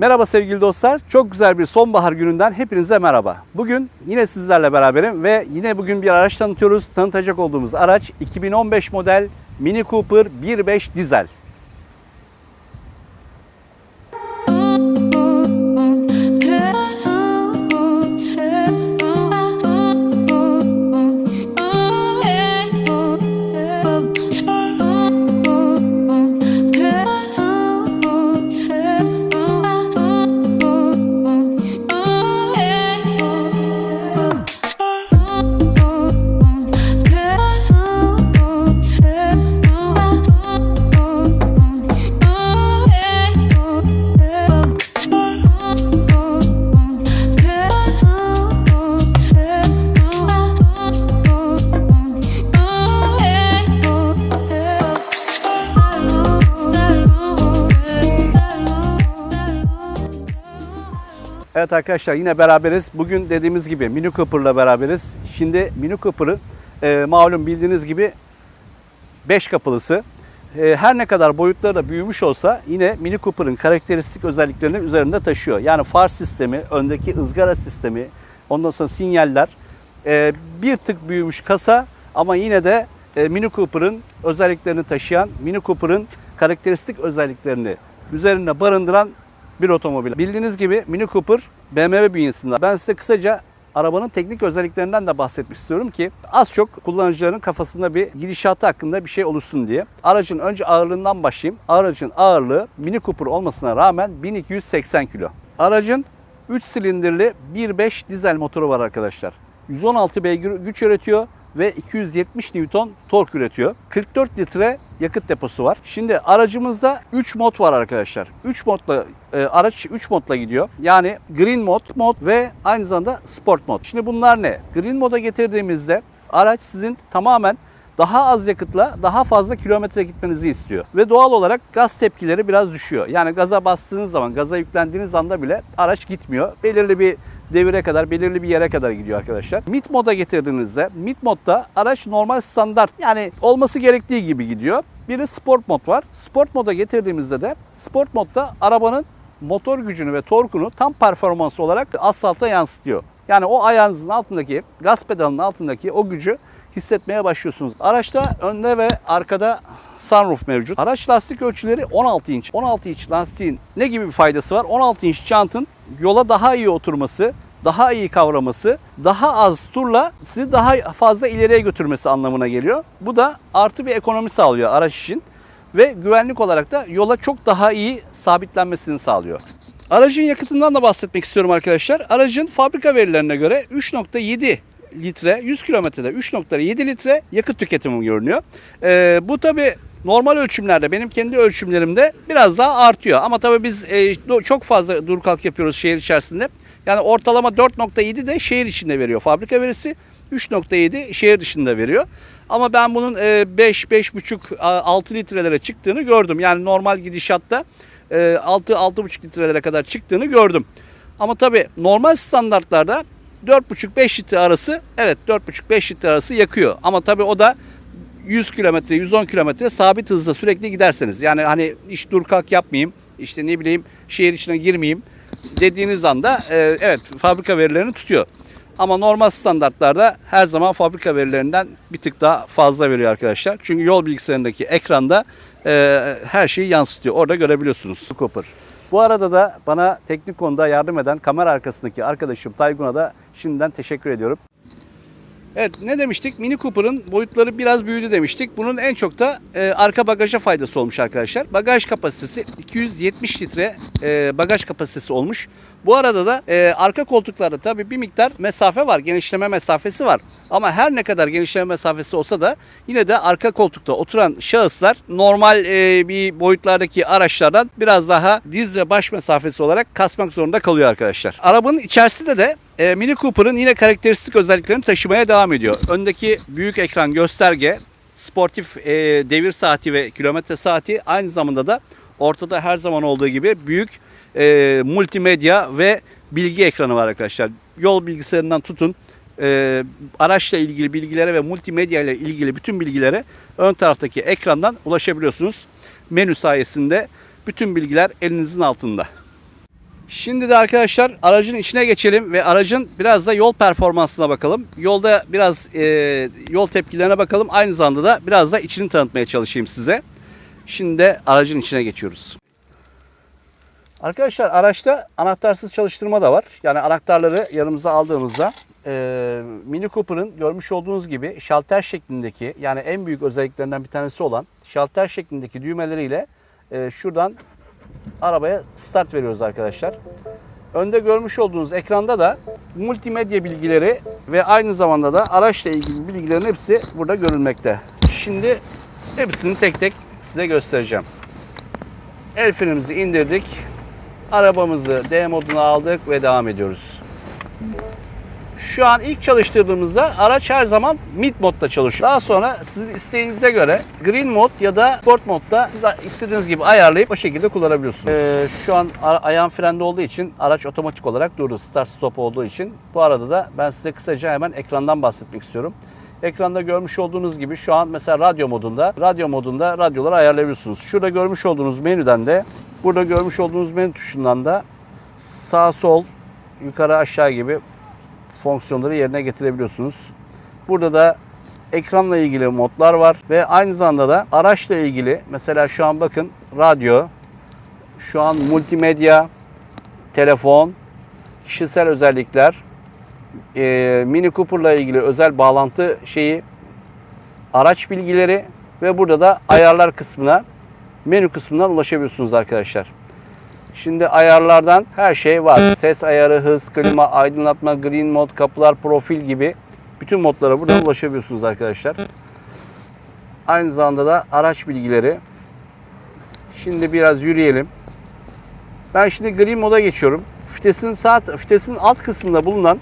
Merhaba sevgili dostlar. Çok güzel bir sonbahar gününden hepinize merhaba. Bugün yine sizlerle beraberim ve yine bugün bir araç tanıtıyoruz. Tanıtacak olduğumuz araç 2015 model Mini Cooper 1.5 dizel. Evet arkadaşlar yine beraberiz. Bugün dediğimiz gibi Mini Cooper'la beraberiz. Şimdi Mini Cooper'ı e, malum bildiğiniz gibi 5 kapılısı. E, her ne kadar boyutları da büyümüş olsa yine Mini Cooper'ın karakteristik özelliklerini üzerinde taşıyor. Yani far sistemi, öndeki ızgara sistemi, ondan sonra sinyaller. E, bir tık büyümüş kasa ama yine de e, Mini Cooper'ın özelliklerini taşıyan, Mini Cooper'ın karakteristik özelliklerini üzerinde barındıran bir otomobil. Bildiğiniz gibi Mini Cooper BMW bünyesinde. Ben size kısaca arabanın teknik özelliklerinden de bahsetmek istiyorum ki az çok kullanıcıların kafasında bir gidişatı hakkında bir şey oluşsun diye. Aracın önce ağırlığından başlayayım. Aracın ağırlığı Mini Cooper olmasına rağmen 1280 kilo. Aracın 3 silindirli 1.5 dizel motoru var arkadaşlar. 116 beygir güç üretiyor ve 270 Newton tork üretiyor. 44 litre yakıt deposu var. Şimdi aracımızda 3 mod var arkadaşlar. 3 modla e, araç 3 modla gidiyor. Yani Green mod, mod ve aynı zamanda Sport mod. Şimdi bunlar ne? Green moda getirdiğimizde araç sizin tamamen daha az yakıtla daha fazla kilometre gitmenizi istiyor. Ve doğal olarak gaz tepkileri biraz düşüyor. Yani gaza bastığınız zaman, gaza yüklendiğiniz anda bile araç gitmiyor. Belirli bir devire kadar, belirli bir yere kadar gidiyor arkadaşlar. Mid moda getirdiğinizde, mid modda araç normal standart yani olması gerektiği gibi gidiyor. Bir de sport mod var. Sport moda getirdiğimizde de sport modda arabanın motor gücünü ve torkunu tam performans olarak asfalta yansıtıyor. Yani o ayağınızın altındaki, gaz pedalının altındaki o gücü hissetmeye başlıyorsunuz. Araçta önde ve arkada sunroof mevcut. Araç lastik ölçüleri 16 inç. 16 inç lastiğin ne gibi bir faydası var? 16 inç jantın yola daha iyi oturması, daha iyi kavraması, daha az turla sizi daha fazla ileriye götürmesi anlamına geliyor. Bu da artı bir ekonomi sağlıyor araç için ve güvenlik olarak da yola çok daha iyi sabitlenmesini sağlıyor. Aracın yakıtından da bahsetmek istiyorum arkadaşlar. Aracın fabrika verilerine göre 3.7 litre 100 kilometrede 3.7 litre yakıt tüketimi görünüyor. Ee, bu tabi normal ölçümlerde benim kendi ölçümlerimde biraz daha artıyor. Ama tabi biz e, çok fazla dur kalk yapıyoruz şehir içerisinde. Yani ortalama 4.7 de şehir içinde veriyor fabrika verisi. 3.7 şehir dışında veriyor. Ama ben bunun 5, 5.5, 6 litrelere çıktığını gördüm. Yani normal gidişatta 6, 6.5 litrelere kadar çıktığını gördüm. Ama tabi normal standartlarda 4,5-5 litre arası evet 4,5-5 litre arası yakıyor. Ama tabii o da 100 kilometre 110 kilometre sabit hızla sürekli giderseniz. Yani hani iş dur kalk yapmayayım işte ne bileyim şehir içine girmeyeyim dediğiniz anda e, evet fabrika verilerini tutuyor. Ama normal standartlarda her zaman fabrika verilerinden bir tık daha fazla veriyor arkadaşlar. Çünkü yol bilgisayarındaki ekranda e, her şeyi yansıtıyor. Orada görebiliyorsunuz. Cooper. Bu arada da bana teknik konuda yardım eden kamera arkasındaki arkadaşım Taygun'a da şimdiden teşekkür ediyorum. Evet ne demiştik? Mini Cooper'ın boyutları biraz büyüdü demiştik. Bunun en çok da e, arka bagaja faydası olmuş arkadaşlar. Bagaj kapasitesi 270 litre e, bagaj kapasitesi olmuş. Bu arada da e, arka koltuklarda tabii bir miktar mesafe var. Genişleme mesafesi var. Ama her ne kadar genişleme mesafesi olsa da yine de arka koltukta oturan şahıslar normal e, bir boyutlardaki araçlardan biraz daha diz ve baş mesafesi olarak kasmak zorunda kalıyor arkadaşlar. Arabanın içerisinde de e, Mini Cooper'ın yine karakteristik özelliklerini taşımaya devam ediyor. Öndeki büyük ekran gösterge, sportif e, devir saati ve kilometre saati aynı zamanda da ortada her zaman olduğu gibi büyük e, multimedya ve bilgi ekranı var arkadaşlar. Yol bilgisayarından tutun e, araçla ilgili bilgilere ve multimedya ile ilgili bütün bilgilere ön taraftaki ekrandan ulaşabiliyorsunuz. Menü sayesinde bütün bilgiler elinizin altında. Şimdi de arkadaşlar aracın içine geçelim ve aracın biraz da yol performansına bakalım. Yolda biraz e, yol tepkilerine bakalım. Aynı zamanda da biraz da içini tanıtmaya çalışayım size. Şimdi de aracın içine geçiyoruz. Arkadaşlar araçta anahtarsız çalıştırma da var. Yani anahtarları yanımıza aldığımızda e, Mini Cooper'ın görmüş olduğunuz gibi şalter şeklindeki yani en büyük özelliklerinden bir tanesi olan şalter şeklindeki düğmeleriyle e, şuradan arabaya start veriyoruz arkadaşlar. Önde görmüş olduğunuz ekranda da multimedya bilgileri ve aynı zamanda da araçla ilgili bilgilerin hepsi burada görülmekte. Şimdi hepsini tek tek size göstereceğim. El frenimizi indirdik. Arabamızı D moduna aldık ve devam ediyoruz. Şu an ilk çalıştırdığımızda araç her zaman mid modda çalışıyor. Daha sonra sizin isteğinize göre green mod ya da sport modda siz istediğiniz gibi ayarlayıp o şekilde kullanabiliyorsunuz. Ee, şu an ayağım frende olduğu için araç otomatik olarak durdu. Start stop olduğu için. Bu arada da ben size kısaca hemen ekrandan bahsetmek istiyorum. Ekranda görmüş olduğunuz gibi şu an mesela radyo modunda, radyo modunda radyoları ayarlayabiliyorsunuz. Şurada görmüş olduğunuz menüden de, burada görmüş olduğunuz menü tuşundan da sağ sol, yukarı aşağı gibi fonksiyonları yerine getirebiliyorsunuz. Burada da ekranla ilgili modlar var ve aynı zamanda da araçla ilgili mesela şu an bakın radyo, şu an multimedya, telefon, kişisel özellikler, e, Mini Cooper'la ilgili özel bağlantı şeyi, araç bilgileri ve burada da ayarlar kısmına, menü kısmından ulaşabiliyorsunuz arkadaşlar. Şimdi ayarlardan her şey var. Ses ayarı, hız, klima, aydınlatma, green mod, kapılar, profil gibi bütün modlara buradan ulaşabiliyorsunuz arkadaşlar. Aynı zamanda da araç bilgileri. Şimdi biraz yürüyelim. Ben şimdi green moda geçiyorum. Vitesin sağ vitesin alt kısmında bulunan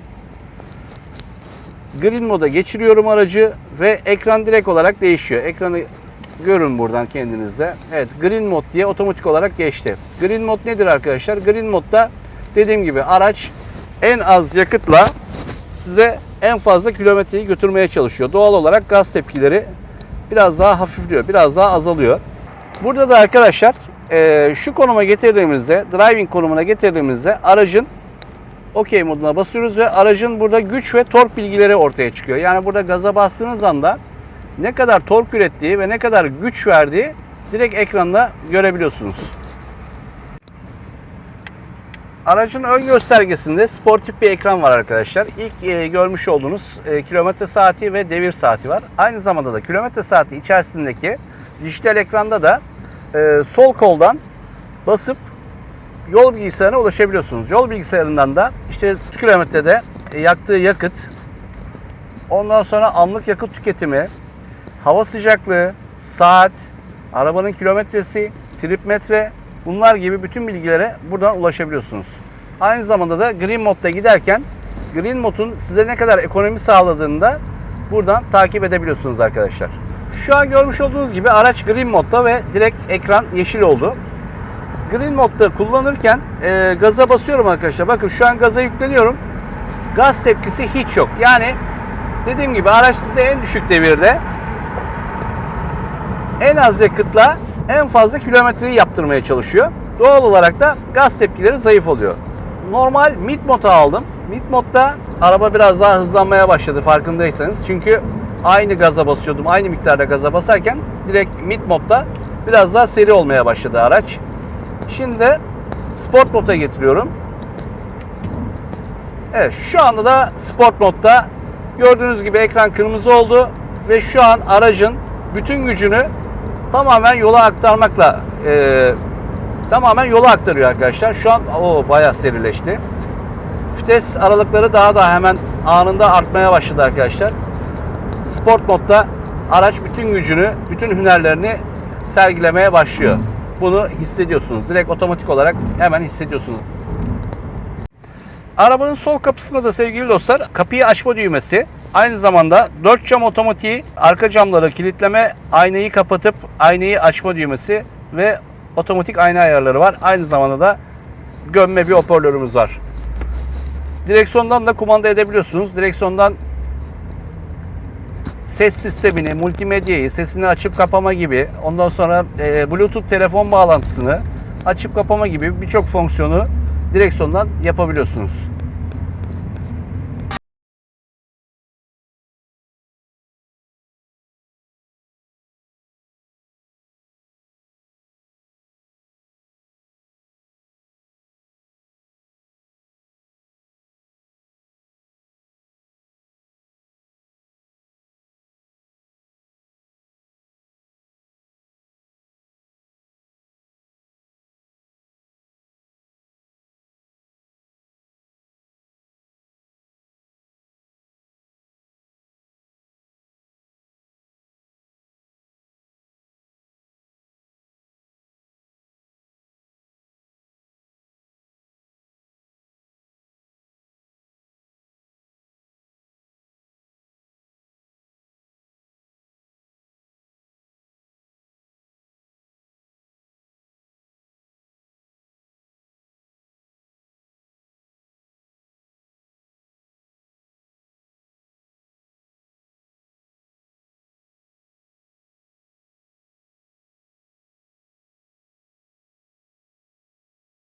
green moda geçiriyorum aracı ve ekran direkt olarak değişiyor. Ekranı görün buradan kendinizde. Evet green mod diye otomatik olarak geçti. Green mod nedir arkadaşlar? Green modda dediğim gibi araç en az yakıtla size en fazla kilometreyi götürmeye çalışıyor. Doğal olarak gaz tepkileri biraz daha hafifliyor, biraz daha azalıyor. Burada da arkadaşlar e, şu konuma getirdiğimizde, driving konumuna getirdiğimizde aracın OK moduna basıyoruz ve aracın burada güç ve tork bilgileri ortaya çıkıyor. Yani burada gaza bastığınız anda ne kadar tork ürettiği ve ne kadar güç verdiği direkt ekranda görebiliyorsunuz. Aracın ön göstergesinde sportif bir ekran var arkadaşlar. İlk e, görmüş olduğunuz e, kilometre saati ve devir saati var. Aynı zamanda da kilometre saati içerisindeki dijital ekranda da e, sol koldan basıp yol bilgisayarına ulaşabiliyorsunuz. Yol bilgisayarından da işte 100 kilometrede e, yaktığı yakıt, ondan sonra anlık yakıt tüketimi, hava sıcaklığı, saat, arabanın kilometresi, trip metre bunlar gibi bütün bilgilere buradan ulaşabiliyorsunuz. Aynı zamanda da Green Mode'da giderken Green Mode'un size ne kadar ekonomi sağladığını da buradan takip edebiliyorsunuz arkadaşlar. Şu an görmüş olduğunuz gibi araç Green Mode'da ve direkt ekran yeşil oldu. Green Mode'da kullanırken e, gaza basıyorum arkadaşlar. Bakın şu an gaza yükleniyorum. Gaz tepkisi hiç yok. Yani dediğim gibi araç size en düşük devirde en az yakıtla en fazla kilometreyi yaptırmaya çalışıyor. Doğal olarak da gaz tepkileri zayıf oluyor. Normal mid moda aldım. Mid modda araba biraz daha hızlanmaya başladı farkındaysanız. Çünkü aynı gaza basıyordum. Aynı miktarda gaza basarken direkt mid modda biraz daha seri olmaya başladı araç. Şimdi de sport moda getiriyorum. Evet şu anda da sport modda gördüğünüz gibi ekran kırmızı oldu ve şu an aracın bütün gücünü tamamen yola aktarmakla e, tamamen yola aktarıyor arkadaşlar. Şu an o bayağı serileşti. Vites aralıkları daha da hemen anında artmaya başladı arkadaşlar. Sport modda araç bütün gücünü, bütün hünerlerini sergilemeye başlıyor. Bunu hissediyorsunuz. Direkt otomatik olarak hemen hissediyorsunuz. Arabanın sol kapısında da sevgili dostlar kapıyı açma düğmesi. Aynı zamanda 4 cam otomatiği, arka camları kilitleme, aynayı kapatıp aynayı açma düğmesi ve otomatik ayna ayarları var. Aynı zamanda da gömme bir hoparlörümüz var. Direksiyondan da kumanda edebiliyorsunuz. Direksiyondan ses sistemini, multimedyayı, sesini açıp kapama gibi, ondan sonra e, Bluetooth telefon bağlantısını açıp kapama gibi birçok fonksiyonu direksiyondan yapabiliyorsunuz.